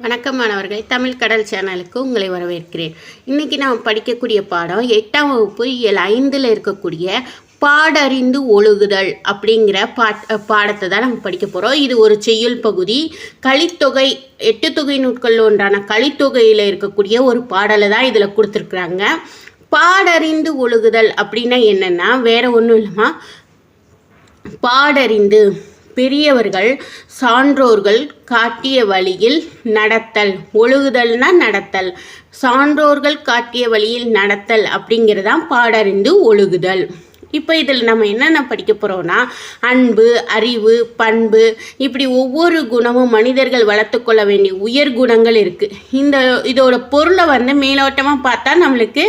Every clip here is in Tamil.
வணக்கம் மாணவர்களே. தமிழ் கடல் சேனலுக்கு உங்களை வரவேற்கிறேன். இன்றைக்கி நாம் படிக்கக்கூடிய பாடம் எட்டாம் வகுப்பு இயல் ஐந்தில் இருக்கக்கூடிய பாடறிந்து ஒழுகுதல் அப்படிங்கிற பாட் பாடத்தை தான் நம்ம படிக்க போகிறோம் இது ஒரு செய்யுள் பகுதி. கலித்தொகை எட்டு தொகை நூட்களில் ஒன்றான கலித்தொகையில் இருக்கக்கூடிய ஒரு பாடலை தான் இதில் கொடுத்துருக்குறாங்க. பாடறிந்து ஒழுகுதல் அப்படின்னா என்னென்னா வேறு ஒன்றும் இல்லைம்மா. பாடறிந்து. பெரியவர்கள் சான்றோர்கள் காட்டிய வழியில் நடத்தல் ஒழுகுதல்னா நடத்தல். சான்றோர்கள் காட்டிய வழியில் நடத்தல் அப்படிங்கிறதான் பாடறிந்து ஒழுகுதல். இப்போ இதில் நம்ம என்னென்ன படிக்க போகிறோம்னா அன்பு அறிவு பண்பு இப்படி ஒவ்வொரு குணமும் மனிதர்கள் வளர்த்துக்கொள்ள வேண்டிய உயர் குணங்கள் இருக்குது இந்த இதோட பொருளை வந்து மேலோட்டமாக பார்த்தா நம்மளுக்கு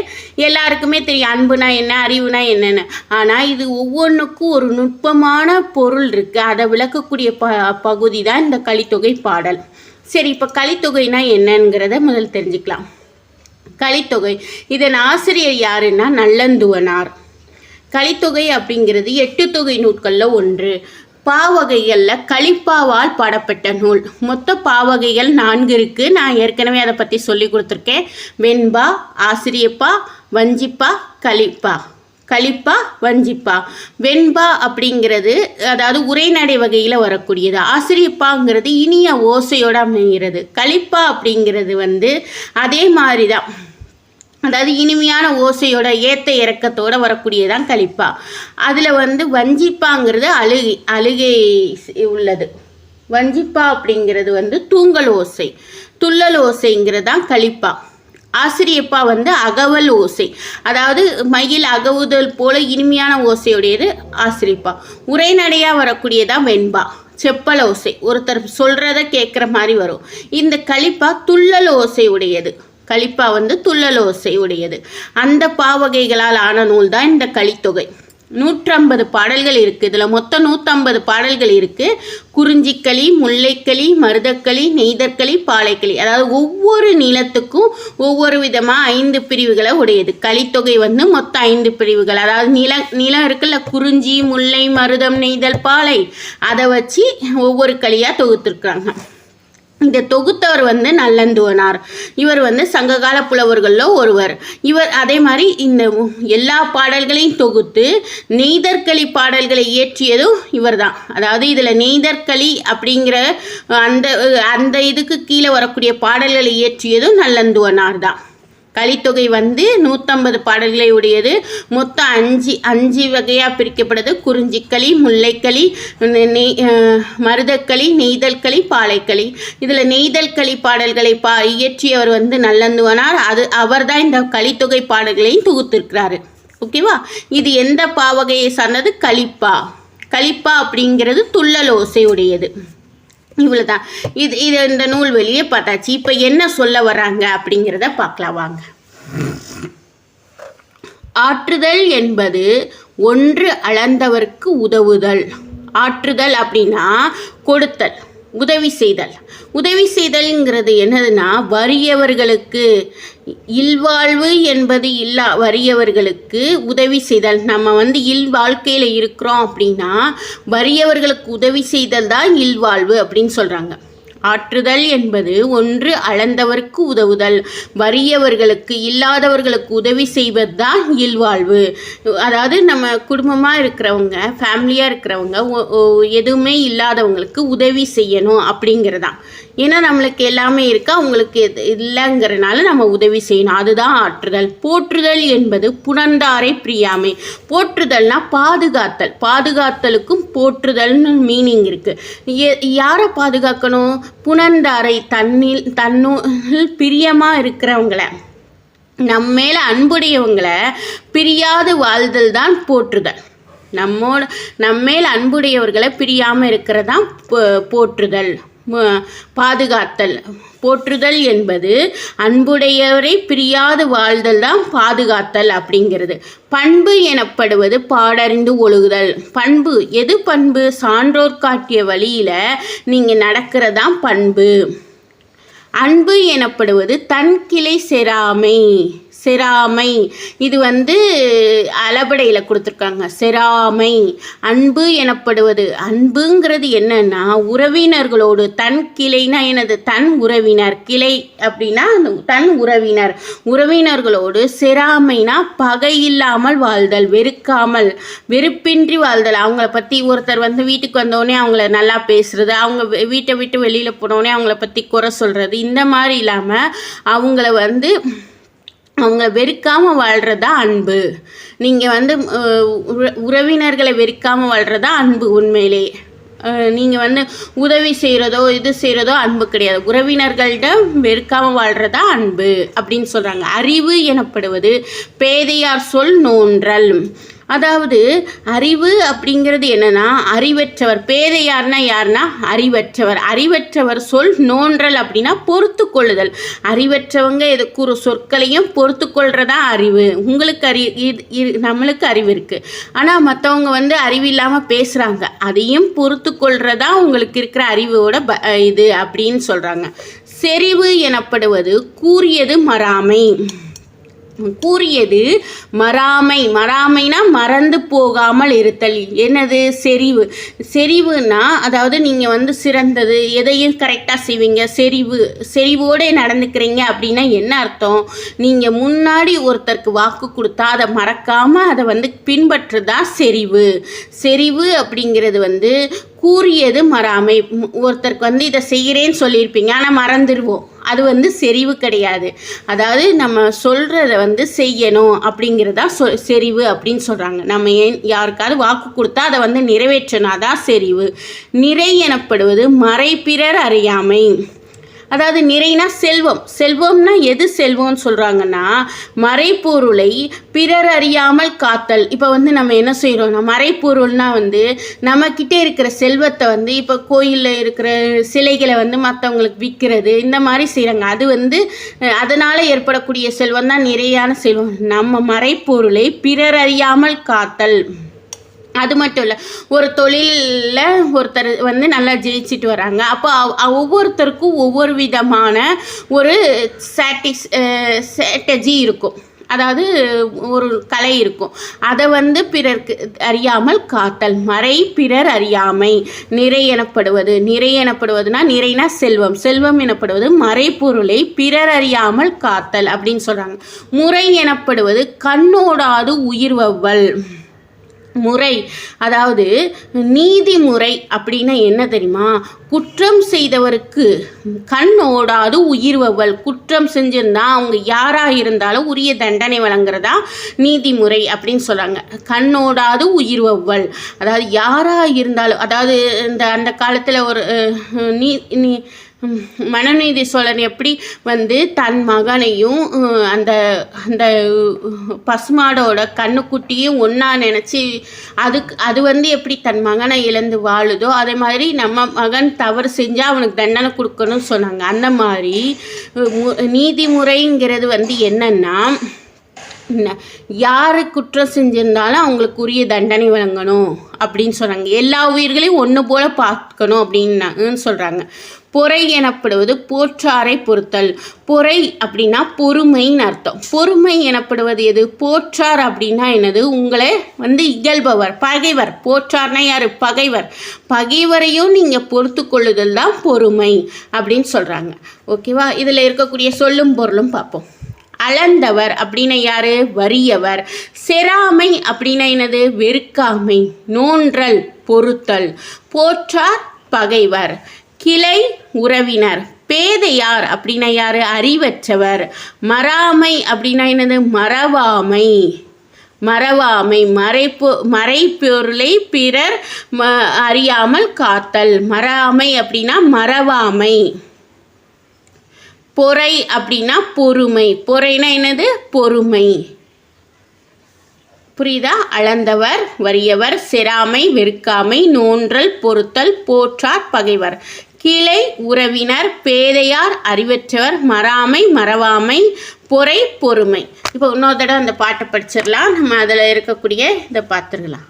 எல்லாருக்குமே தெரியும் அன்புனா என்ன அறிவுனா என்னென்னு. ஆனால் இது ஒவ்வொன்றுக்கும் ஒரு நுட்பமான பொருள் இருக்குது அதை விளக்கக்கூடிய ப பகுதி தான் இந்த கலித்தொகை பாடல். சரி இப்போ கலித்தொகைனா என்னங்கிறத முதல் தெரிஞ்சுக்கலாம். கலித்தொகை இதன் ஆசிரியர் யாருன்னா நல்லந்துவனார். கலித்தொகை அப்படிங்கிறது எட்டு தொகை நூட்களில் ஒன்று. பாவகைகளில் கலிப்பாவால் பாடப்பட்ட நூல். மொத்த பாவகைகள் நான்கு இருக்குது நான் ஏற்கனவே அதை பற்றி சொல்லி கொடுத்துருக்கேன். வெண்பா ஆசிரியப்பா வஞ்சிப்பா கலிப்பா. கலிப்பா வஞ்சிப்பா. வெண்பா அப்படிங்கிறது அதாவது உரைநடை வகையில் வரக்கூடியது. ஆசிரியப்பாங்கிறது இனிய ஓசையோடு அமைகிறது. கலிப்பா அப்படிங்கிறது வந்து அதே மாதிரி தான் அதாவது இனிமையான ஓசையோட ஏத்த இறக்கத்தோட வரக்கூடியதான் கழிப்பா அதில் வந்து வஞ்சிப்பாங்கிறது அழுகை அழுகை உள்ளது. வஞ்சிப்பா அப்படிங்கிறது வந்து தூங்கல் ஓசை துள்ளல் ஓசைங்கிறது தான் கழிப்பா ஆசிரியப்பா வந்து அகவல் ஓசை. அதாவது மயில் அகவுதல் போல இனிமையான ஓசையுடையது ஆசிரியப்பா. உரைநடையாக வரக்கூடியதான் வெண்பா செப்பல் ஓசை. ஒருத்தர் சொல்கிறத கேட்குற மாதிரி வரும். இந்த கழிப்பா துள்ளல் ஓசை உடையது கலிப்பா வந்து துள்ளலோசை உடையது. அந்த பாவகைகளால் ஆன நூல் தான் இந்த கலித்தொகை. நூற்றம்பது பாடல்கள் இருக்குது இதில் மொத்தம் நூற்றம்பது பாடல்கள் இருக்குது குறிஞ்சிக்களி முல்லைக்களி மருதக்களி நெய்தற்களி பாலைக்களி. அதாவது ஒவ்வொரு நிலத்துக்கும் ஒவ்வொரு விதமாக ஐந்து பிரிவுகளை உடையது. கலித்தொகை வந்து மொத்தம் ஐந்து பிரிவுகள். அதாவது நில நிலம் இருக்குல்ல? குறிஞ்சி முல்லை மருதம் நெய்தல் பாலை. அதை வச்சு ஒவ்வொரு களியாக தொகுத்துருக்குறாங்க. இந்த தொகுத்தவர் வந்து நல்லந்துவனார். இவர் வந்து சங்ககால புலவர்களில் ஒருவர். இவர் அதே மாதிரி இந்த எல்லா பாடல்களையும் தொகுத்து நெய்தற்களி பாடல்களை இயற்றியதும் இவர் தான் அதாவது இதில் நெய்தற்களி அப்படிங்கிற அந்த அந்த இதுக்கு கீழே வரக்கூடிய பாடல்களை இயற்றியதும் நல்லந்துவனார் தான் கலித்தொகை வந்து நூற்றம்பது பாடல்களை உடையது. மொத்தம் அஞ்சு அஞ்சு வகையாக பிரிக்கப்படுது. குறிஞ்சிக்களி முல்லைக்களி நெய் மருதக்களி நெய்தல்களி பாலைக்களி. இதில் நெய்தல்களி பாடல்களை பா இயற்றியவர் வந்து நல்லந்துவனார். அது அவர் தான் இந்த கலித்தொகை பாடல்களையும் தொகுத்திருக்கிறாரு. ஓகேவா? இது எந்த பாவகையை சார்ந்தது? கலிப்பா கலிப்பா அப்படிங்கிறது துள்ளல் ஓசை உடையது. இவ்வளோ தான் இது இது இந்த நூல் வெளியே பார்த்தாச்சு. இப்போ என்ன சொல்ல வர்றாங்க அப்படிங்கிறத பார்க்கலாம் வாங்க. ஆற்றுதல் என்பது ஒன்று அளந்தவர்க்கு உதவுதல். ஆற்றுதல் அப்படின்னா கொடுத்தல். உதவி செய்தல். உதவி செய்தல்ங்கிறது என்னதுன்னா வறியவர்களுக்கு இல்வாழ்வு என்பது இல்லா வறியவர்களுக்கு உதவி செய்தல். நம்ம வந்து இல் வாழ்க்கையில் இருக்கிறோம் அப்படின்னா வறியவர்களுக்கு உதவி செய்தல் தான் இல்வாழ்வு அப்படின்னு சொல்கிறாங்க ஆற்றுதல் என்பது ஒன்று அளந்தவர்க்கு உதவுதல். வறியவர்களுக்கு இல்லாதவர்களுக்கு உதவி செய்வது தான் இல்வாழ்வு. அதாவது நம்ம குடும்பமாக இருக்கிறவங்க ஃபேமிலியாக இருக்கிறவங்க எதுவுமே இல்லாதவங்களுக்கு உதவி செய்யணும் அப்படிங்கிறதான். ஏன்னா நம்மளுக்கு எல்லாமே இருக்கு அவங்களுக்கு இல்லைங்கிறனால நம்ம உதவி செய்யணும். அதுதான் ஆற்றுதல். போற்றுதல் என்பது புணர்ந்தாரை பிரியாமை. போற்றுதல்னா பாதுகாத்தல். பாதுகாத்தலுக்கும் போற்றுதல்னு மீனிங் இருக்குது யாரை பாதுகாக்கணும்? புணர்ந்தாரை தன்னில் தன்னுள் பிரியமாக இருக்கிறவங்கள. நம்ம மேலே அன்புடையவங்களை பிரியாது வாழ்தல் தான் போற்றுதல். நம்மோட நம்மேல் அன்புடையவர்களை பிரியாமல் இருக்கிறதான் போற்றுதல். பாதுகாத்தல். போற்றுதல் என்பது அன்புடையவரை பிரியாது வாழ்தல் தான் பாதுகாத்தல் அப்படிங்கிறது. பண்பு எனப்படுவது பாடறிந்து ஒழுகுதல். பண்பு எது பண்பு? சான்றோர் காட்டிய வழியில் நீங்கள் நடக்கிறதான் பண்பு. அன்பு எனப்படுவது தன் கிளை செராமை. செராமை இது வந்து அளபடையில் கொடுத்துருக்காங்க. செராமை அன்பு எனப்படுவது. அன்புங்கிறது என்னன்னா உறவினர்களோடு தன் கிளைனா எனது தன் உறவினர் கிளை அப்படின்னா அந்த தன் உறவினர். உறவினர்களோடு செராமைனா பகை இல்லாமல் வாழ்தல் வெறுக்காமல் வெறுப்பின்றி வாழ்தல். அவங்கள பற்றி ஒருத்தர் வந்து வீட்டுக்கு வந்தோடனே அவங்கள நல்லா பேசுறது அவங்க வீட்டை விட்டு வெளியில் போனோடனே அவங்கள பற்றி குறை சொல்கிறது இந்த மாதிரி இல்லாமல் அவங்கள வந்து அவங்க வெறுக்காமல் வாழ்கிறதா அன்பு. நீங்கள் வந்து உறவினர்களை வெறுக்காமல் வாழ்கிறதா அன்பு உண்மையிலே. நீங்கள் வந்து உதவி செய்கிறதோ இது செய்கிறதோ அன்பு கிடையாது. உறவினர்கள்ட்ட வெறுக்காமல் வாழ்கிறதா அன்பு அப்படின்னு சொல்கிறாங்க அறிவு எனப்படுவது பேதையார் சொல் நோன்றல். அதாவது அறிவு அப்படிங்கிறது என்னென்னா அறிவற்றவர் பேதையார்னா யாருன்னா அறிவற்றவர். அறிவற்றவர் சொல் நோன்றல் அப்படின்னா பொறுத்து கொள்ளுதல் அறிவற்றவங்க எது கூறு சொற்களையும் பொறுத்து கொள்றதா அறிவு. உங்களுக்கு அறி இது- இது- நம்மளுக்கு அறிவு இருக்குது ஆனால் மற்றவங்க வந்து அறிவு இல்லாமல் பேசுகிறாங்க அதையும் பொறுத்து கொள்றதா உங்களுக்கு இருக்கிற அறிவோட ப இது அப்படின்னு சொல்கிறாங்க செறிவு எனப்படுவது கூறியது மறாமை. கூறியது மறாமை. மறாமைனா மறந்து போகாமல் இருத்தல். என்னது? செறிவு. செறிவுனா அதாவது நீங்கள் வந்து சிறந்தது எதையும் கரெக்டாக செய்வீங்க. செறிவு. செறிவோடு நடந்துக்கிறீங்க அப்படின்னா என்ன அர்த்தம்? நீங்கள் முன்னாடி ஒருத்தருக்கு வாக்கு கொடுத்தா அதை மறக்காமல் அதை வந்து பின்பற்றுதான் செறிவு? செறிவு அப்படிங்கிறது வந்து கூறியது மறாமை. ஒருத்தருக்கு வந்து இதை செய்கிறேன்னு சொல்லியிருப்பீங்க ஆனால் மறந்துடுவோம் அது வந்து செறிவு கிடையாது. அதாவது நம்ம சொல்கிறத வந்து செய்யணும் அப்படிங்கிறதா சொ செறிவு அப்படின்னு சொல்கிறாங்க நம்ம ஏன் யாருக்காவது வாக்கு கொடுத்தா அதை வந்து நிறைவேற்றினா தான் செறிவு. நிறை எனப்படுவது மறைப்பிறர் அறியாமை. அதாவது நிறைனா செல்வம். செல்வம்னா எது செல்வம்னு சொல்கிறாங்கன்னா மறைப்பொருளை பிறர் அறியாமல் காத்தல். இப்போ வந்து நம்ம என்ன செய்கிறோம்னா மறைப்பொருள்னா வந்து நம்மக்கிட்ட இருக்கிற செல்வத்தை வந்து இப்போ கோயிலில் இருக்கிற சிலைகளை வந்து மற்றவங்களுக்கு விற்கிறது இந்த மாதிரி செய்கிறாங்க அது வந்து அதனால் ஏற்படக்கூடிய செல்வம் தான் நிறையான செல்வம். நம்ம மறைப்பொருளை பிறர் அறியாமல் காத்தல். அது மட்டும் இல்லை ஒரு தொழிலில் ஒருத்தர் வந்து நல்லா ஜெயிச்சுட்டு வராங்க. அப்போ ஒவ்வொருத்தருக்கும் ஒவ்வொரு விதமான ஒரு சாட்டிஸ் ஸ்ட்ராட்டஜி இருக்கும். அதாவது ஒரு கலை இருக்கும். அதை வந்து பிறர்க்கு அறியாமல் காத்தல். மறை பிறர் அறியாமை. நிறை எனப்படுவது. நிறை எனப்படுவதுனா நிறைனா செல்வம். செல்வம் எனப்படுவது மறைப்பொருளை பிறர் அறியாமல் காத்தல் அப்படின்னு சொல்கிறாங்க முறை எனப்படுவது கண்ணோடாது உயிர்வவ்வல் முறை. அதாவது நீதிமுறை அப்படின்னா என்ன தெரியுமா? குற்றம் செய்தவருக்கு கண் ஓடாது உயிர்வவல் குற்றம் செஞ்சிருந்தா அவங்க யாராக இருந்தாலும் உரிய தண்டனை வழங்குறதா நீதிமுறை அப்படின்னு சொல்கிறாங்க கண்ணோடாது உயிர்வவல் அதாவது யாராக இருந்தாலும் அதாவது இந்த அந்த காலத்தில் ஒரு நீ நீ மனநீதி சோழன் எப்படி வந்து தன் மகனையும் அந்த அந்த பசுமாடோட கண்ணுக்குட்டியும் ஒன்றா நினச்சி அதுக்கு அது வந்து எப்படி தன் மகனை இழந்து வாழுதோ அதே மாதிரி நம்ம மகன் தவறு செஞ்சால் அவனுக்கு தண்டனை கொடுக்கணும்னு சொன்னாங்க. அந்த மாதிரி நீதிமுறைங்கிறது வந்து என்னன்னா யார் குற்றம் செஞ்சிருந்தாலும் அவங்களுக்கு உரிய தண்டனை வழங்கணும் அப்படின்னு சொல்கிறாங்க எல்லா உயிர்களையும் ஒன்று போல பார்க்கணும் அப்படின்னு சொல்கிறாங்க பொறை எனப்படுவது போற்றாரை பொறுத்தல். பொறை அப்படின்னா பொறுமைன்னு அர்த்தம். பொறுமை எனப்படுவது எது? போற்றார் அப்படின்னா என்னது? உங்களை வந்து இகழ்பவர் பகைவர். போற்றார்னா யார்? பகைவர். பகைவரையும் நீங்கள் பொறுத்து கொள்ளுதல் தான் பொறுமை அப்படின்னு சொல்கிறாங்க ஓகேவா? இதில் இருக்கக்கூடிய சொல்லும் பொருளும் பார்ப்போம். அளந்தவர் அப்படின்னா யாரு? வறியவர். செராமை அப்படின்னா என்னது? வெறுக்காமை. நோன்றல் பொறுத்தல். போற்றார் பகைவர். கிளை உறவினர். பேதையார் அப்படின்னா யாரு? அறிவற்றவர். மறாமை அப்படின்னா என்னது? மறவாமை. மறவாமை. மறைப்பு மறைப்பொருளை பிறர் ம அறியாமல் காத்தல். மறாமை அப்படின்னா மறவாமை. பொறை அப்படின்னா பொறுமை. பொறைனா என்னது? பொறுமை. புரியுதா? அளந்தவர் வறியவர் செராமை வெறுக்காமை நோன்றல் பொறுத்தல் போற்றார் பகைவர். கிளை உறவினர் பேதையார் அறிவற்றவர் மறாமை மறவாமை பொறை பொறுமை. இப்போ இன்னொரு தடவை அந்த பாட்டை படிச்சிடலாம். நம்ம அதில் இருக்கக்கூடிய இதை பார்த்துடலாம்.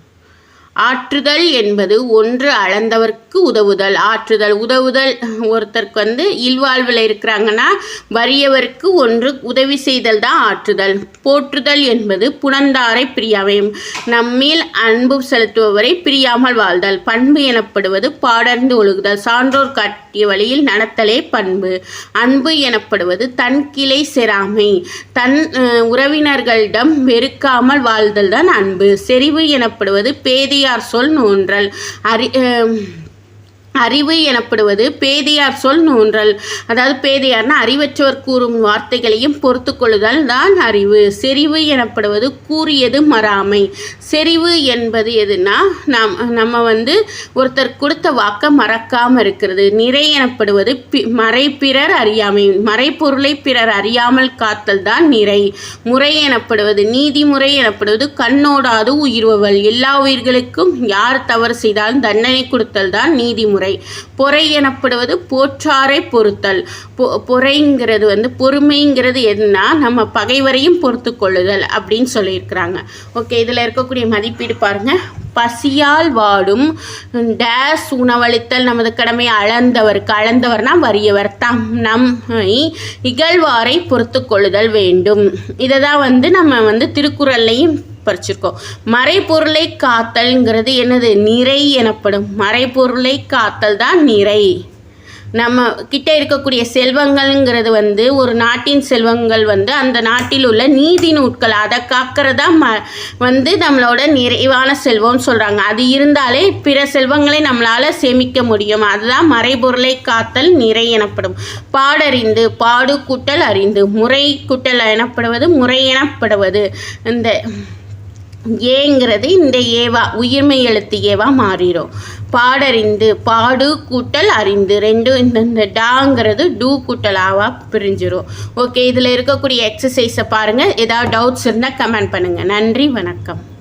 ஆற்றுதல் என்பது ஒன்று அளந்தவர்க்கு உதவுதல். ஆற்றுதல் உதவுதல் ஒருத்தருக்கு வந்து இல்வாழ்வில் இருக்கிறாங்கன்னா வறியவருக்கு ஒன்று உதவி செய்தல் தான் ஆற்றுதல். போற்றுதல் என்பது புனந்தாரை பிரியாமை நம்மில் அன்பு செலுத்துபவரை பிரியாமல் வாழ்தல். பண்பு எனப்படுவது பாடர்ந்து ஒழுகுதல். சான்றோர் காட்டிய வழியில் நடத்தலே பண்பு. அன்பு எனப்படுவது தன் கிளை செராமை தன் உறவினர்களிடம் வெறுக்காமல் வாழ்தல் தான் அன்பு. செறிவு எனப்படுவது பெரியார் சொல் நூன்றல். அறி அறிவு எனப்படுவது பேதையார் சொல் நோன்றல். அதாவது பேதையார்னா அறிவற்றவர் கூறும் வார்த்தைகளையும் பொறுத்து கொள்ளுதல் தான் அறிவு. செறிவு எனப்படுவது கூறியது மறாமை. செறிவு என்பது எதுனா நம் நம்ம வந்து ஒருத்தர் கொடுத்த வாக்கை மறக்காமல் இருக்கிறது. நிறை எனப்படுவது பி மறை பிறர் அறியாமை மறைப்பொருளை பிறர் அறியாமல் காத்தல் தான் நிறை. முறை எனப்படுவது நீதிமுறை எனப்படுவது கண்ணோடாது உயிர்வல் எல்லா உயிர்களுக்கும் யார் தவறு செய்தாலும் தண்டனை கொடுத்தல் தான் நீதிமுறை. பொறை. பொறை எனப்படுவது போற்றாரை பொறுத்தல். பொ பொறைங்கிறது வந்து பொறுமைங்கிறது என்ன நம்ம பகைவரையும் பொறுத்து கொள்ளுதல் அப்படின்னு சொல்லியிருக்கிறாங்க. ஓகே இதில் இருக்கக்கூடிய மதிப்பீடு பாருங்க. பசியால் வாடும் டேஸ் உணவளித்தல் நமது கடமை அளந்தவருக்கு அளந்தவர்னா வறியவர். தம் நம்மை இகழ்வாரை பொறுத்து கொள்ளுதல் வேண்டும். இதை தான் வந்து நம்ம வந்து திருக்குறள்லையும் படிச்சிருக்கோம் மறைபொருளை காத்தல்ங்கிறது என்னது? நிறை எனப்படும். மறைபொருளை காத்தல் தான் நிறை. நம்ம கிட்ட இருக்கக்கூடிய செல்வங்கள்ங்கிறது வந்து ஒரு நாட்டின் செல்வங்கள் வந்து அந்த நாட்டில் உள்ள நீதி நூட்கள் அதை காக்கிறதா ம வந்து நம்மளோட நிறைவான செல்வம்னு சொல்கிறாங்க அது இருந்தாலே பிற செல்வங்களை நம்மளால் சேமிக்க முடியும். அதுதான் மறைபொருளை காத்தல் நிறை எனப்படும். பாடறிந்து பாடு கூட்டல் அறிந்து முறை கூட்டல் எனப்படுவது முறை எனப்படுவது. இந்த ஏங்கிறது இந்த ஏவா உயிர்மை எழுத்து ஏவா மாறிடும். பாடறிந்து பாடு கூட்டல் அறிந்து. ரெண்டும் இந்த இந்த டாங்கிறது டூ கூட்டலாவாக பிரிஞ்சிடும் ஓகே இதில் இருக்கக்கூடிய எக்ஸசைஸை பாருங்கள் ஏதாவது டவுட்ஸ் இருந்தால் கமெண்ட் பண்ணுங்கள் நன்றி வணக்கம்.